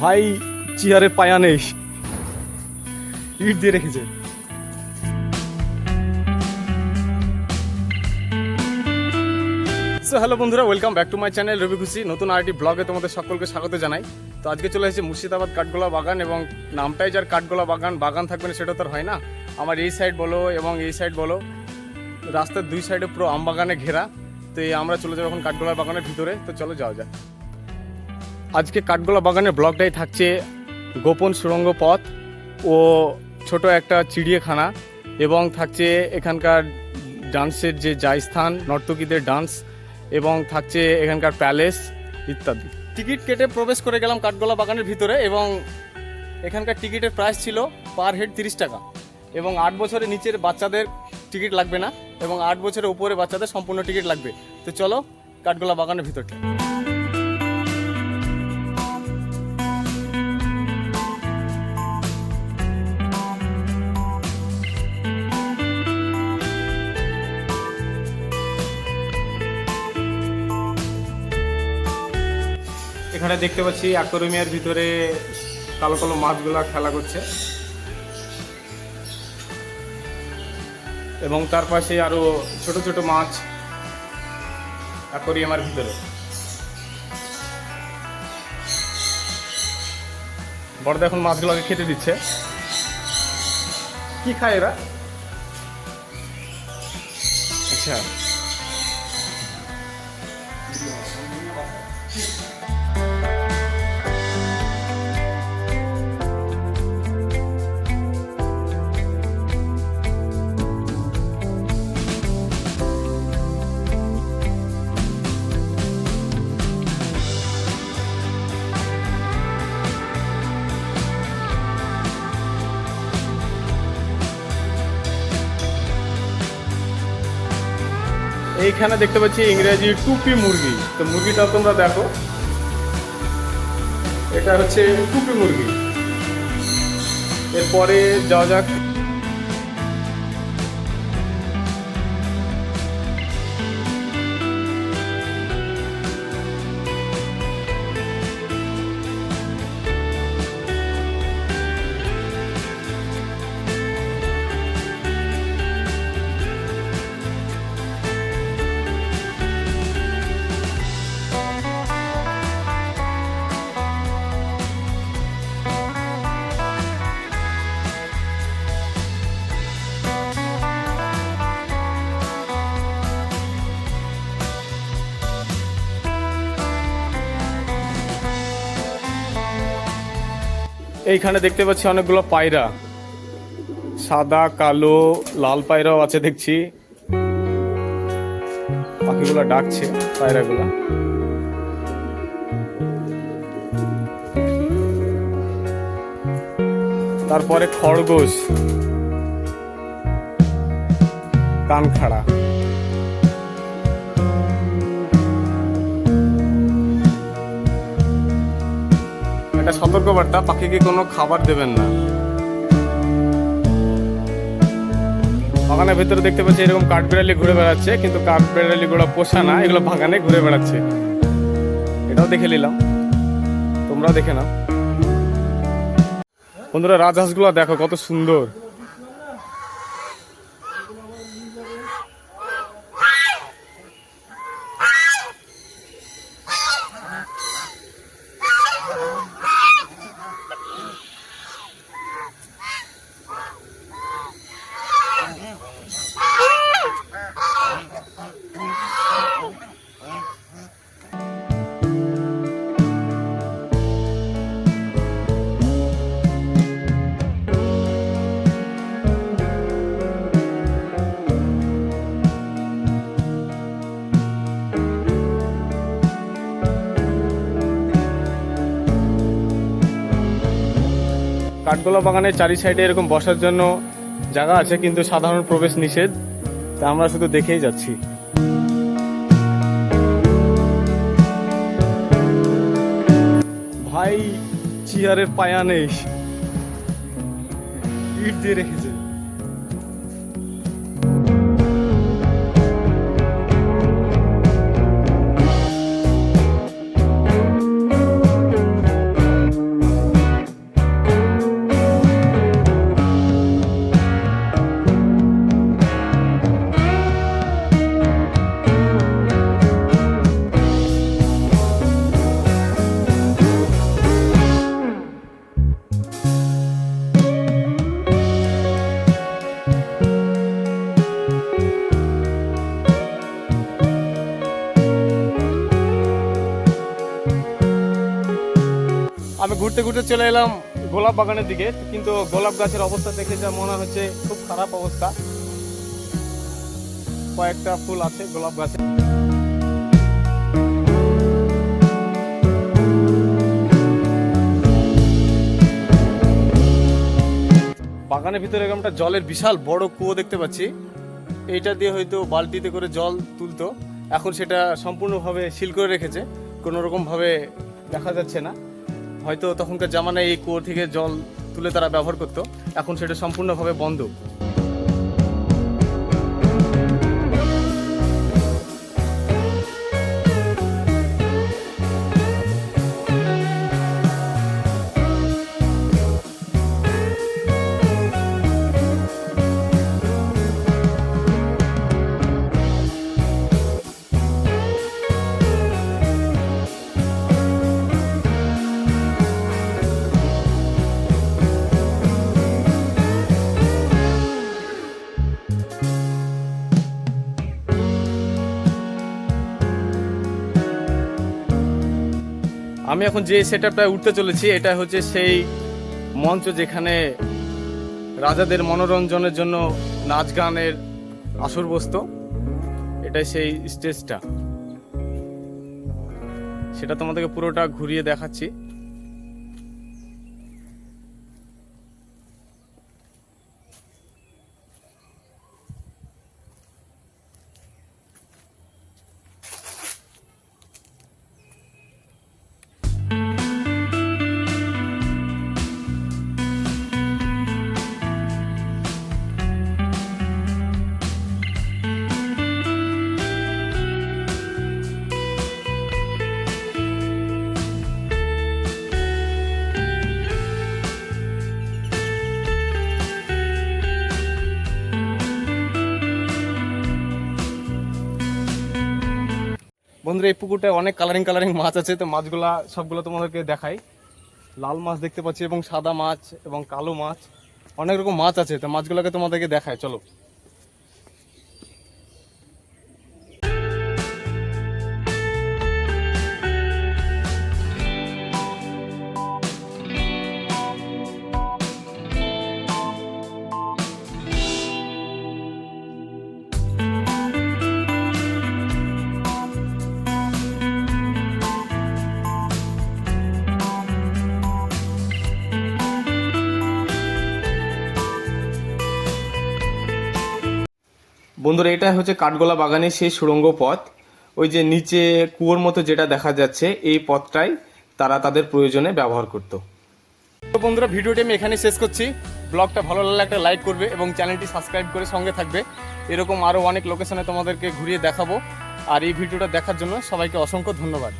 ভাই চেয়ারের পায়া নেই। ইট দিয়ে রেখেছে সো হ্যালো বন্ধুরা welcome back to my channel Rabi Khushi নতুন আরেকটি ব্লগে তোমাদের সকলকে স্বাগত জানাই। তো আজকে চলে এসেছি মুর্শিদাবাদ কাঠগোলা বাগান এবং নামটাই যার কাঠগোলা বাগান বাগান থাকবে না, সেটা তো হয় না। আমার এই সাইড বলো এবং এই সাইড বলো, রাস্তার দুই সাইডে পুরো আম বাগানে ঘেরা। তো আমরা চলে যাব এখন কাঠগোলা বাগানের ভিতরে। তো চলো যাওয়া যাক। আজকে কাঠগোলা বাগানের ব্লগটাই থাকছে গোপন সুড়ঙ্গ পথ ও ছোট একটা চিড়িয়াখানা এবং থাকছে এখানকার ডান্সের যে স্থান নর্তকীদের ডান্স এবং থাকছে এখানকার প্যালেস ইত্যাদি। টিকিট কেটে প্রবেশ করে গেলাম কাঠগোলা বাগানের ভিতরে এবং এখানকার টিকিটের প্রাইস ছিল পার হেড তিরিশ টাকা এবং আট বছরের নিচের বাচ্চাদের টিকিট লাগবে না এবং আট বছরের উপরে বাচ্চাদের সম্পূর্ণ টিকিট লাগবে। তো চলো কাঠগোলা বাগানের ভিতরটা। এখানে দেখতে পাচ্ছি অ্যাকোরিয়ামের ভিতরে কালো কালো মাছগুলা খেলা করছে। এবং তার পাশে আরও ছোট ছোট মাছ অ্যাকোরিয়ামের ভিতরে। বড়দা এখন মাছগুলোকে খেতে দিচ্ছে। কি খায় এরা? আচ্ছা। এইখানে দেখতে পাচ্ছি ইংরেজি টুপি মুরগি। তো মুরগিটা তোমরা দেখো। এটা হচ্ছে টুপি মুরগি। এরপরে যাওয়া যাক এইখানে দেখতে পাচ্ছি অনেকগুলো পায়রা। সাদা, কালো, লাল পায়রাও আছে দেখছি। পাখিগুলো ডাকছে, পায়রাগুলো। তারপরে খরগোশ। কান একটা সতর্কবার্তা, পাখিকে কোনো খাবার দেবেন না। বাগানের ভেতরে দেখতে পাচ্ছি এরকম কাঠ বিড়ালি ঘুরে বেড়াচ্ছে, কিন্তু কাঠবিড়ালি গুলো পোষা না, এগুলো বাগানে ঘুরে বেড়াচ্ছে। এটাও দেখে নিলাম। তোমরাও দেখে নাও। বন্ধুরা রাজহাঁসগুলো দেখো কত সুন্দর। কাঠগোলা বাগানের চারি সাইডে এরকম বসার জন্য জায়গা আছে, কিন্তু সাধারণ প্রবেশ নিষেধ। তা আমরা শুধু দেখেই যাচ্ছি। ভাই, চিয়ারের পায়া নেই। ইট দিয়ে রেখেছে। আমি ঘুরতে ঘুরতে চলে এলাম গোলাপ বাগানের দিকে, কিন্তু গোলাপ গাছের অবস্থা দেখে যা মনে হচ্ছে খুব খারাপ অবস্থা। কয়েকটা ফুল আছে গোলাপ গাছে। বাগানের ভিতরে একটা জলের বিশাল বড় কুয়ো দেখতে পাচ্ছি। এইটা দিয়ে হয়তো বালতিতে করে জল তুলতো। এখন সেটা সম্পূর্ণভাবে সিল করে রেখেছে। কোনো রকমভাবে দেখা যাচ্ছে না। হয়তো তখনকার জামানায় এই কুয়ো থেকে জল তুলে তারা ব্যবহার করতো। এখন সেটা সম্পূর্ণভাবে বন্ধ। আমি এখন যে সেটআপটায় উঠতে চলেছি, এটা হচ্ছে সেই মঞ্চ যেখানে রাজাদের মনোরঞ্জনের জন্য নাচ গানের আসর বস্ত। এটাই সেই স্টেজটা। সেটা তোমাদেরকে পুরোটা ঘুরিয়ে দেখাচ্ছি। বন্ধুরা, এই পুকুরটায় অনেক কালারিং কালারিং মাছ আছে, তো মাছগুলা, সবগুলো তোমাদেরকে দেখাই। লাল মাছ দেখতে পাচ্ছি, এবং সাদা মাছ, এবং কালো মাছ, অনেক রকম মাছ আছে, তো মাছগুলোকে তোমাদেরকে দেখায় চলো। বন্ধুরা, এটা হচ্ছে কাঠগোলা বাগানের সেই সুড়ঙ্গ পথ। ওই যে নিচে কুয়োর মতো যেটা দেখা যাচ্ছে, এই পথটাই তারা তাদের প্রয়োজনে ব্যবহার করত। তো বন্ধুরা, ভিডিওটি আমি এখানে শেষ করছি। ব্লগটা ভালো লাগলে একটা লাইক করবে এবং চ্যানেলটি সাবস্ক্রাইব করে সঙ্গে থাকবে। এরকম আরও অনেক লোকেশনে তোমাদেরকে ঘুরিয়ে দেখাবো। আর এই ভিডিওটা দেখার জন্য সবাইকে অসংখ্য ধন্যবাদ।